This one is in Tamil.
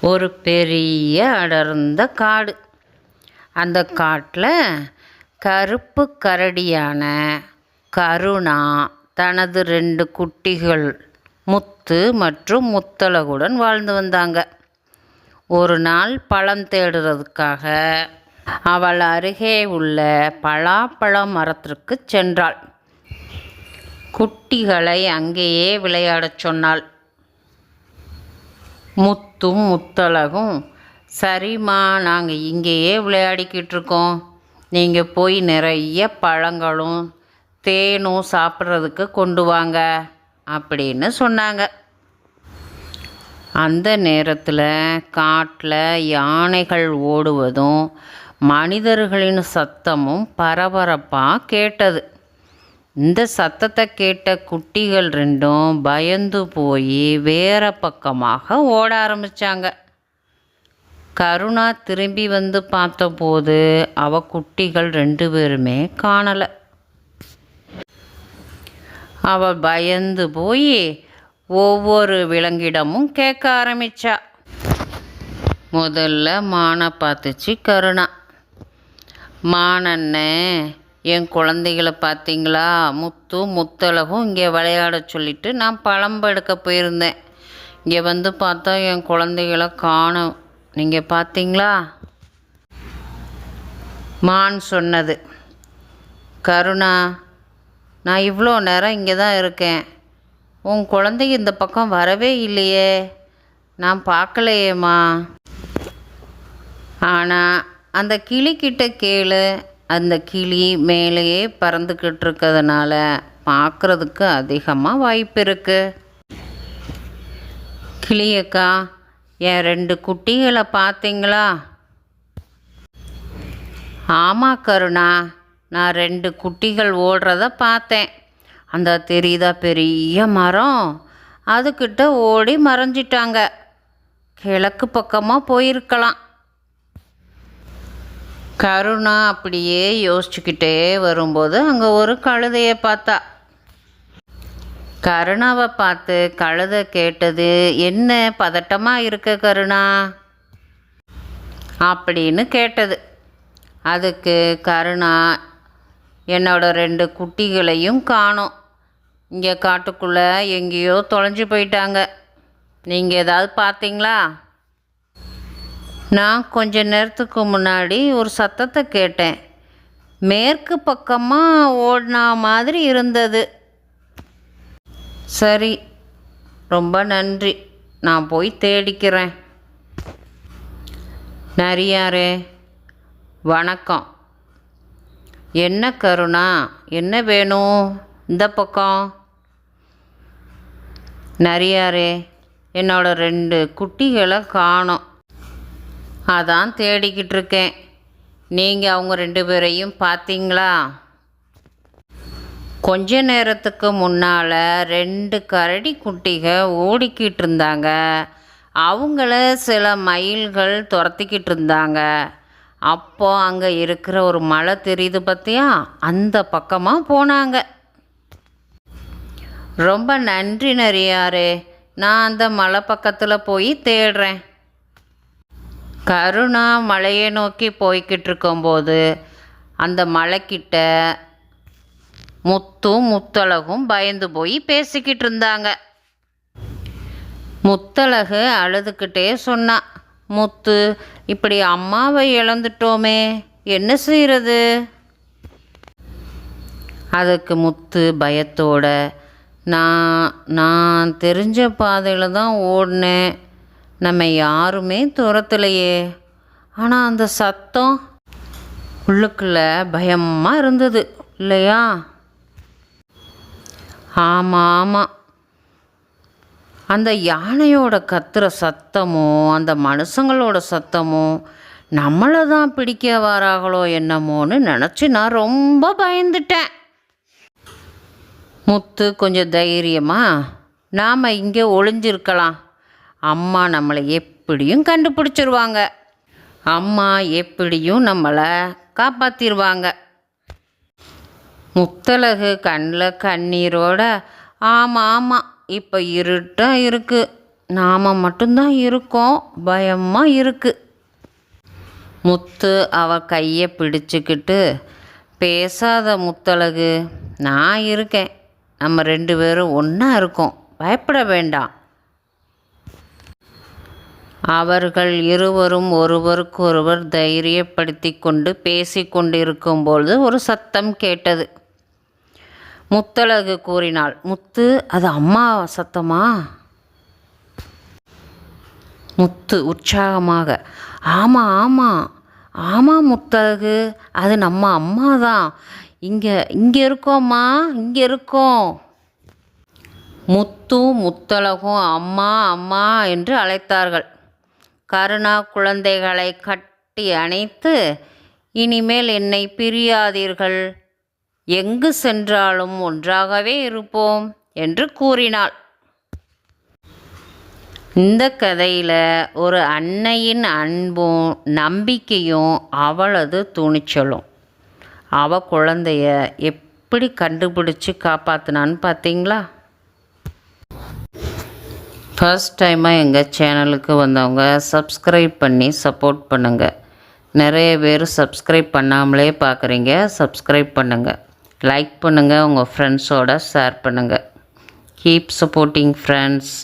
ஒரு பெரிய அடர்ந்த காடு. அந்த காட்டில் கருப்பு கரடியான கருணா தனது ரெண்டு குட்டிகள் முத்து மற்றும் முத்தலகுடன் வாழ்ந்து வந்தாங்க. ஒரு நாள் பழம் தேடுறதுக்காக அவள் அருகே உள்ள பலாப்பழ மரத்திற்கு சென்றாள். குட்டிகளை அங்கேயே விளையாடச் சொன்னாள். முத்தும் முத்தழகும். சரிம்மா நாங்கள் இங்கேயே விளையாடிக்கிட்டு இருக்கோம் நீங்கள் போய் நிறைய பழங்களும் தேனும் சாப்பிட்றதுக்கு கொண்டு வாங்க அப்படின்னு சொன்னாங்க. அந்த நேரத்தில் காட்டில் யானைகள் ஓடுவதும் மனிதர்களின் சத்தமும் பரபரப்பாக கேட்டது. இந்த சத்தத்தை கேட்ட குட்டிகள் ரெண்டும் பயந்து போய் வேற பக்கமாக ஓட ஆரம்பித்தாங்க கருணா திரும்பி வந்து பார்த்தபோது அவ குட்டிகள் ரெண்டு பேருமே காணலை. அவள் பயந்து போய் ஒவ்வொரு விலங்கிடமும் கேட்க ஆரம்பிச்சா. முதல்ல மானை பார்த்துச்சு கருணா. மானண்ணே என் குழந்தைகளை பார்த்தீங்களா? முத்து முத்தழகும் இங்கே விளையாட சொல்லிட்டு நான் பழம்பு எடுக்க போயிருந்தேன். இங்கே வந்து பார்த்தா என் குழந்தைகளை காணும். நீங்கள் பார்த்தீங்களா? மான் சொன்னது. கருணா நான் இவ்வளோ நேரம் இங்கே தான் இருக்கேன். உன் குழந்தைங்க இந்த பக்கம் வரவே இல்லையே. நான் பார்க்கலையேம்மா. ஆனால் அந்த கிளிக்கிட்ட கேளு. அந்த கிளி மேலேயே பறந்துக்கிட்டு இருக்கிறதுனால பார்க்குறதுக்கு அதிகமாக வாய்ப்பு இருக்குது கிளியக்கா என் ரெண்டு குட்டிகளை பார்த்தீங்களா? ஆமாம் கருணா நான் ரெண்டு குட்டிகள் ஓடுறத பார்த்தேன். அந்த தெரியுதா பெரிய மரம்? அதுக்கிட்ட ஓடி மறைஞ்சிட்டாங்க. கிழக்கு பக்கமாக போயிருக்கலாம். கருணா அப்படியே யோசிச்சுக்கிட்டே வரும்போது அங்கே ஒரு கழுதையை பார்த்தா. கருணாவை பார்த்து கழுதை கேட்டது என்ன பதட்டமாக இருக்க கருணா? அப்படின்னு கேட்டது. அதுக்கு கருணா என்னோட ரெண்டு குட்டிகளையும் காணோம். இங்கே காட்டுக்குள்ளே எங்கேயோ தொலைஞ்சு போயிட்டாங்க. நீங்கள் ஏதாவது பார்த்தீங்களா? நான் கொஞ்ச நேரத்துக்கு முன்னாடி ஒரு சத்தத்தை கேட்டேன். மேற்கு பக்கமாக ஓடினா மாதிரி இருந்தது. சரி ரொம்ப நன்றி. நான் போய் தேடிக்கிறேன். நரியாரே வணக்கம். என்ன கருணா என்ன வேணும் இந்த பக்கம்? நரியாரே என்னோட ரெண்டு குட்டிகளை காணோம். அதான் தேடிக்கிட்டு இருக்கேன் நீங்கள் அவங்க ரெண்டு பேரையும் பார்த்தீங்களா? கொஞ்ச நேரத்துக்கு முன்னால் ரெண்டு கரடி குட்டிகள் ஓடிக்கிட்டு இருந்தாங்க அவங்கள சில மயில்கள் துரத்திக்கிட்டு இருந்தாங்க அப்போ அங்கே இருக்கிற ஒரு மலை தெரியுது பார்த்தியா அந்த பக்கமாக போனாங்க. ரொம்ப நன்றி நரியாரே. நான் அந்த மலை பக்கத்தில் போய் தேடுறேன். கருணா மலையை நோக்கி போய்கிட்டு இருக்கும்போது அந்த மலைக்கிட்ட முத்தும் முத்தழகும் பயந்து போய் பேசிக்கிட்டு இருந்தாங்க முத்தழகு அழுதுகிட்டே சொன்னான் முத்து இப்படி அம்மாவை இழந்துட்டோமே என்ன செய்கிறது அதுக்கு முத்து பயத்தோட நான் நான் தெரிஞ்ச பாதையில் தான் ஓடினேன். நம்ம யாருமே துரத்தலையே. ஆனால் அந்த சத்தம் உள்ளுக்குள்ள பயமாக இருந்தது இல்லையா? ஆமாம் ஆமாம் அந்த யானையோட கத்துற சத்தமும் அந்த மனுஷங்களோட சத்தமும் நம்மளை தான் பிடிக்க வாராங்களோ என்னமோன்னு நினச்சி நான் ரொம்ப பயந்துட்டேன். முத்து கொஞ்சம் தைரியமா நாம் இங்கே ஒளிஞ்சிருக்கலாம். அம்மா நம்மளை எப்படியும் கண்டுபிடிச்சிருவாங்க. அம்மா எப்படியும் நம்மளை காப்பாற்றிடுவாங்க முத்தலகு கண்ணில் கண்ணீரோட ஆமாம் ஆமாம் இப்போ இருட்டாக இருக்குது நாம் மட்டும்தான் இருக்கோம். பயமாக இருக்குது முத்து அவ கையை பிடிச்சுக்கிட்டு பேசாத முத்தழகு நான் இருக்கேன். நம்ம ரெண்டு பேரும் ஒன்றா இருக்கோம். பயப்பட வேண்டாம். அவர்கள் இருவரும் ஒருவருக்கொருவர் தைரியப்படுத்தி கொண்டு பேசிக்கொண்டிருக்கும்பொழுது ஒரு சத்தம் கேட்டது. முத்தழகு கூறினாள் முத்து அது அம்மா சத்தமா? முத்து உற்சாகமாக ஆமாம் ஆமாம் ஆமாம் முத்தழகு அது நம்ம அம்மா தான். இங்கே இங்கே இருக்கோம்மா இங்கே இருக்கோம். முத்தும் முத்தழகும் அம்மா அம்மா என்று அழைத்தார்கள். கருணா குழந்தைகளை கட்டி அணைத்து இனிமேல் என்னை பிரியாதீர்கள். எங்கு சென்றாலும் ஒன்றாகவே இருப்போம் என்று கூறினாள். இந்த கதையில் ஒரு அன்னையின் அன்பும் நம்பிக்கையும் அவளது துணிச்சலும். அவ குழந்தைய எப்படி கண்டுபிடிச்சி காப்பாற்றினான்னு பார்த்தீங்களா ஃபர்ஸ்ட் டைமாக எங்கள் சேனலுக்கு வந்தவங்க சப்ஸ்கிரைப் பண்ணி சப்போர்ட் பண்ணுங்கள் நிறைய பேர் சப்ஸ்கிரைப் பண்ணாமலே பார்க்குறீங்க சப்ஸ்கிரைப் பண்ணுங்கள் லைக் பண்ணுங்கள் உங்கள் ஃப்ரெண்ட்ஸோட ஷேர் பண்ணுங்கள் கீப் சப்போர்ட்டிங் ஃப்ரெண்ட்ஸ்